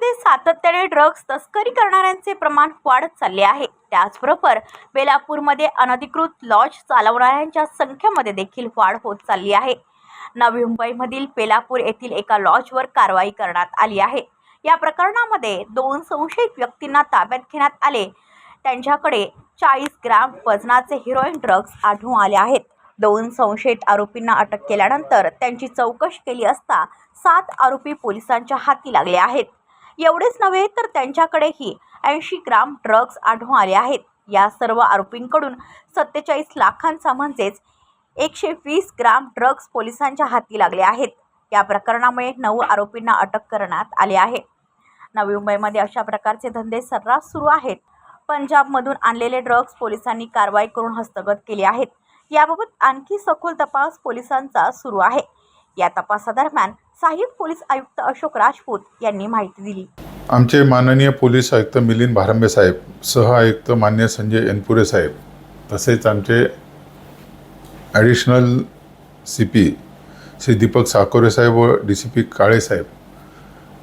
नवी सातत्याने ड्रग्ज तस्करी करणाऱ्यांचे प्रमाण वाढत चालले आहे. त्याचबरोबर बेलापूरमध्ये अनधिकृत लॉज चालवणाऱ्यांच्या संख्येमध्ये देखील वाढ होत चालली आहे. नवी मुंबईमधील बेलापूर येथील एका लॉजवर कारवाई करण्यात आली आहे. या प्रकरणामध्ये दोन संशयित व्यक्तींना ताब्यात घेण्यात आले. त्यांच्याकडे चाळीस ग्रॅम वजनाचे हिरोईन ड्रग्ज आढळून आले आहेत. दोन संशयित आरोपींना अटक केल्यानंतर त्यांची चौकशी केली असता सात आरोपी पोलिसांच्या हाती लागले आहेत. एवढेच नव्हे तर त्यांच्याकडेही ऐंशी ग्राम ड्रग्ज आढळून आले आहेत. या सर्व आरोपींकडून सत्तेचाळीस लाखांचा म्हणजेच एकशे वीस ग्राम ड्रग्ज पोलिसांच्या हाती लागले आहेत. या प्रकरणामुळे नऊ आरोपींना अटक करण्यात आले आहे. नवी मुंबईमध्ये अशा प्रकारचे धंदे सर्रास सुरू आहेत. पंजाबमधून आणलेले ड्रग्ज पोलिसांनी कारवाई करून हस्तगत केले आहेत. याबाबत आणखी सखोल तपास पोलिसांचा सुरू आहे. या तपासादरम्यान सहाय्यक पोलीस आयुक्त अशोक राजपूत यांनी माहिती दिली. आमचे माननीय पोलीस आयुक्त मिलिंद भारंबे साहेब सह आयुक्त मान्य संजय एनपुरे साहेब तसेच आमचे additional C P Shri Deepak Sakore साहेब व डी सी पी काळे साहेब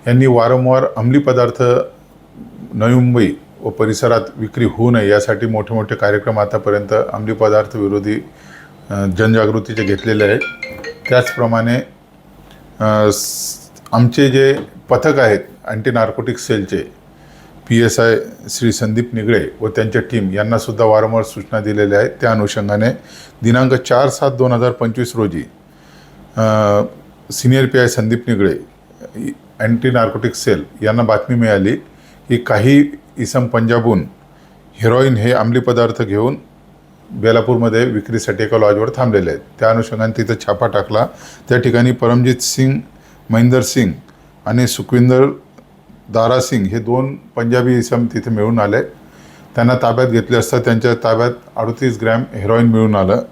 यांनी वारंवार अंमली पदार्थ नवी मुंबई व परिसरात विक्री होऊ नये यासाठी मोठे मोठे कार्यक्रम आतापर्यंत अंमली पदार्थ विरोधी जनजागृतीचे घेतलेले आहेत. त्याचप्रमाणे आमचे जे पथक आहेत अँटी नार्कोटिक सेलचे P S I Shri Sandeep Nigale व त्यांच्या टीम यांनासुद्धा वारंवार सूचना दिलेल्या आहेत. त्या अनुषंगाने दिनांक चार सात दोन हजार पंचवीस रोजी senior P I Sandeep Nigale anti narcotic cell यांना बातमी मिळाली की काही इसम पंजाबहून हेरोईन हे अंमली पदार्थ घेऊन बेलापूरमध्ये विक्रीसाठी एका लॉजवर थांबलेले आहेत. त्या अनुषंगाने तिथं छापा टाकला. त्या ठिकाणी परमजित सिंग महिंदर सिंग आणि सुखविंदर दारा सिंग हे दोन पंजाबी इसम तिथे मिळून आले. त्यांना ताब्यात घेतले असता त्यांच्या ताब्यात अडतीस ग्रॅम हेरोईन मिळून आलं.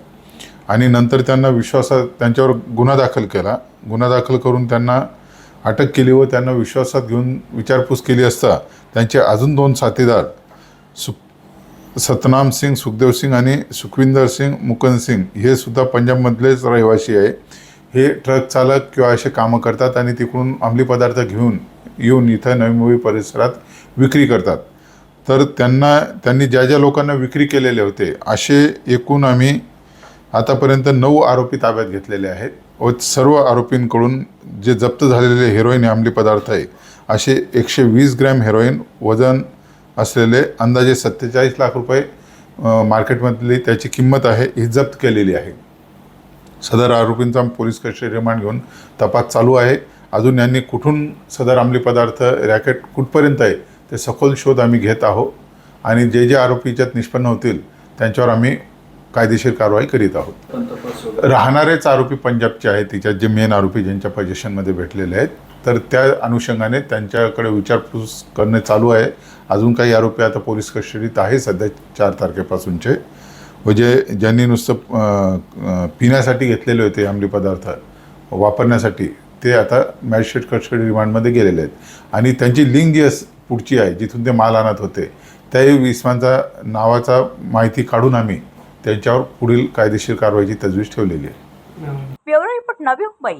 आणि नंतर त्यांना विश्वासात त्यांच्यावर गुन्हा दाखल केला. गुन्हा दाखल करून त्यांना अटक केली व त्यांना विश्वासात घेऊन विचारपूस केली असता त्यांचे अजून दोन साथीदार सुख सतनाम सिंग सुखदेव सिंग आणि सुखविंदर सिंग मुकुंद सिंग हे सुद्धा पंजाबमधलेच रहिवासी आहे. हे ट्रक चालक किंवा असे कामं करतात आणि तिकडून अंमली पदार्थ घेऊन येऊन इथं नवी मुंबई परिसरात विक्री करतात. तर त्यांना त्यांनी ज्या ज्या लोकांना विक्री केलेले होते असे एकूण आम्ही आतापर्यंत नऊ आरोपी ताब्यात घेतलेले आहेत. व सर्व आरोपींकडून जे जप्त झालेले हेरोईन हे अंमली पदार्थ आहे असे एकशे वीस ग्रॅम हेरोईन वजन असलेले अंदाजे सत्तेचाळीस लाख रुपये मार्केटमधली त्याची किंमत आहे ही जप्त केलेली आहे. सदर आरोपींचा पोलीस कस्टडी रिमांड घेऊन तपास चालू आहे. अजून यांनी कुठून सदर अंमली पदार्थ रॅकेट कुठपर्यंत आहे ते सखोल शोध आम्ही घेत आहोत. आणि जे जे आरोपी याच्यात निष्पन्न होतील त्यांच्यावर आम्ही कायदेशीर कारवाई करीत आहोत. राहणारेच आरोपी पंजाबचे आहेत तिच्यात जे मेन आरोपी ज्यांच्या पोझिशनमध्ये भेटलेले आहेत तर त्या अनुषंगाने त्यांच्याकडे विचारपूस करणे चालू आहे. अजून काही आरोपी आता पोलीस कस्टडीत आहे सध्या चार तारखेपासूनचे. व जे ज्यांनी नुसतं पिण्यासाठी घेतलेले होते अंमली पदार्थ वापरण्यासाठी ते आता मॅजिस्ट्रेट कस्टडी रिमांडमध्ये गेलेले आहेत. आणि त्यांची लिंक जी अस पुढची आहे जिथून ते माल आणत होते. त्याही विस्मांचा नावाचा माहिती काढून आम्ही त्यांच्यावर पुढील कायदेशीर कारवाईची तजवीज ठेवलेली आहे. Bureau report Navi Mumbai.